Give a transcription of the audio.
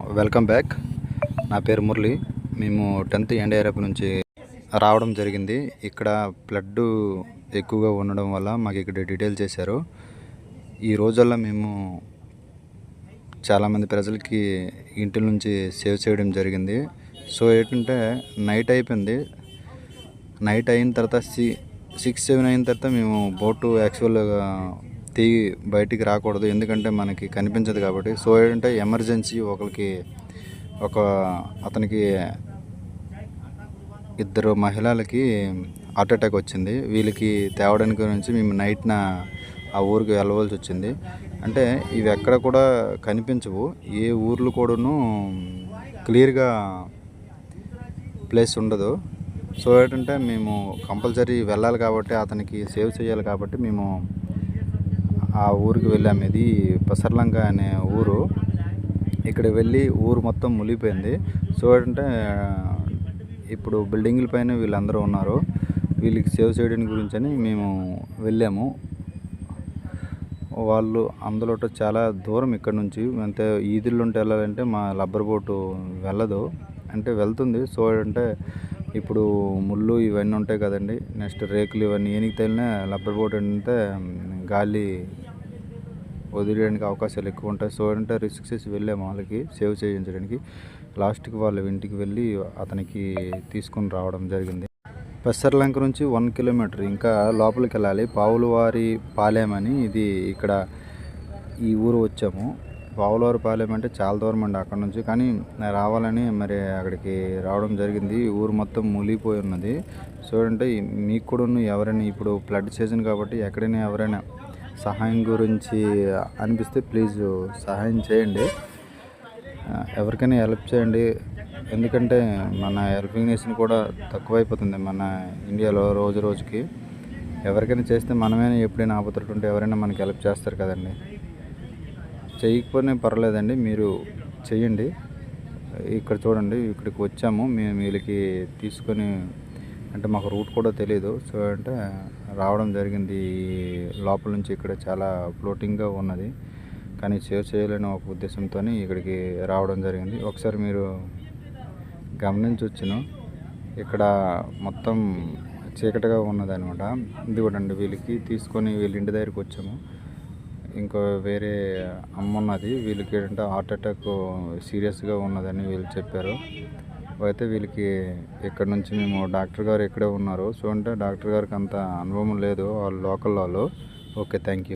Welcome back నా పేరు మురళి. మేము టెన్త్ ఎన్డీఆర్ఎఫ్ నుంచి రావడం జరిగింది. ఇక్కడ బ్లడ్ ఎక్కువగా ఉండడం వల్ల మాకు ఇక్కడ డీటెయిల్ చేశారు. ఈ రోజుల్లో మేము చాలామంది ప్రజలకి ఇంటి నుంచి సేవ్ చేయడం జరిగింది. సో ఏంటంటే నైట్ అయిపోయింది. నైట్ అయిన తర్వాత సి సిక్స్ సెవెన్ అయిన తర్వాత మేము బోటు యాక్చువల్గా తీ బయటికి రాకూడదు. ఎందుకంటే మనకి కనిపించదు కాబట్టి. సో ఏంటంటే ఎమర్జెన్సీ ఒకరికి ఒక అతనికి ఇద్దరు మహిళలకి హార్ట్ అటాక్ వచ్చింది. వీళ్ళకి తేవడానికి గురించి మేము నైట్న ఆ ఊరికి వెళ్ళవలసి వచ్చింది. అంటే ఇవి ఎక్కడ కూడా కనిపించవు. ఏ ఊర్లు కూడాను క్లియర్గా ప్లేస్ ఉండదు. సో ఏంటంటే మేము కంపల్సరీ వెళ్ళాలి కాబట్టి అతనికి సేవ్ చేయాలి కాబట్టి మేము ఆ ఊరికి వెళ్ళాము ఇది పసర్లంక అనే ఊరు. ఇక్కడ వెళ్ళి ఊరు మొత్తం మునిగిపోయింది. సో అంటే ఇప్పుడు బిల్డింగ్ల పైన వీళ్ళందరూ ఉన్నారు. వీళ్ళకి సేవ్ చేయడానికి గురించి అని మేము వెళ్ళాము. వాళ్ళు అందులో చాలా దూరం ఇక్కడ నుంచి. అంటే ఈదుల్లో ఉంటే వెళ్ళాలంటే మా రబ్బర్ బోటు వెళ్ళదు. అంటే వెళ్తుంది. సో అంటే ఇప్పుడు ముళ్ళు ఇవన్నీ ఉంటాయి కదండి. నెక్స్ట్ రేకులు ఇవన్నీ ఏనికి తగిలిన రబ్బర్ బోట్ అంటే గాలి వదిలేయడానికి అవకాశాలు ఎక్కువ ఉంటాయి. సో అంటే రిస్క్ చేసి వెళ్ళాము వాళ్ళకి సేవ్ చేయించడానికి. లాస్ట్కి వాళ్ళ ఇంటికి వెళ్ళి అతనికి తీసుకొని రావడం జరిగింది. పెసర్లంక నుంచి వన్ కిలోమీటర్ ఇంకా లోపలికి వెళ్ళాలి. పావులవారి పాలెం అని ఇది ఇక్కడ ఈ ఊరు వచ్చాము. పావులవారి పాలెం అంటే చాలా దూరం అండి అక్కడ నుంచి. కానీ రావాలని మరి అక్కడికి రావడం జరిగింది. ఊరు మొత్తం మూలిగిపోయి ఉన్నది. చూడంటే మీకు కూడా ఎవరైనా ఇప్పుడు ఫ్లడ్ సీజన్ కాబట్టి ఎక్కడైనా ఎవరైనా సహాయం గురించి అనిపిస్తే ప్లీజ్ సహాయం చేయండి. ఎవరికైనా హెల్ప్ చేయండి. ఎందుకంటే మన హెల్పింగ్ నేషన్ కూడా తక్కువైపోతుంది మన ఇండియాలో రోజు రోజుకి. ఎవరికైనా చేస్తే మనమైనా ఎప్పుడైనా ఆపతుంటే ఎవరైనా మనకి హెల్ప్ చేస్తారు కదండి. చేయకపోయినా పర్లేదండి మీరు చేయండి. ఇక్కడ చూడండి ఇక్కడికి వచ్చాము. మేము వీళ్ళకి తీసుకొని అంటే మాకు రూట్ కూడా తెలియదు సో అంటే రావడం జరిగింది. లోపల నుంచి ఇక్కడ చాలా ఫ్లోటింగ్గా ఉన్నది. కానీ సేవ్ చేయాలని ఒక ఉద్దేశంతో ఇక్కడికి రావడం జరిగింది. ఒకసారి మీరు గమనించవచ్చును ఇక్కడ మొత్తం చీకటిగా ఉన్నదనమాట ఇది కూడా అండి వీళ్ళకి తీసుకొని వీళ్ళ ఇంటి దగ్గరికి వచ్చాము. ఇంకో వేరే అమ్మ ఉన్నది. వీళ్ళకి ఏంటంటే హార్ట్ అటాక్ సీరియస్గా ఉన్నదని వీళ్ళు చెప్పారు. అయితే వీళ్ళకి ఇక్కడ నుంచి మేము డాక్టర్ గారు ఇక్కడే ఉన్నారు సో అంటే డాక్టర్ గారికి అంత అనుభవం లేదు వాళ్ళు లోకల్ వాళ్ళు. Okay thank you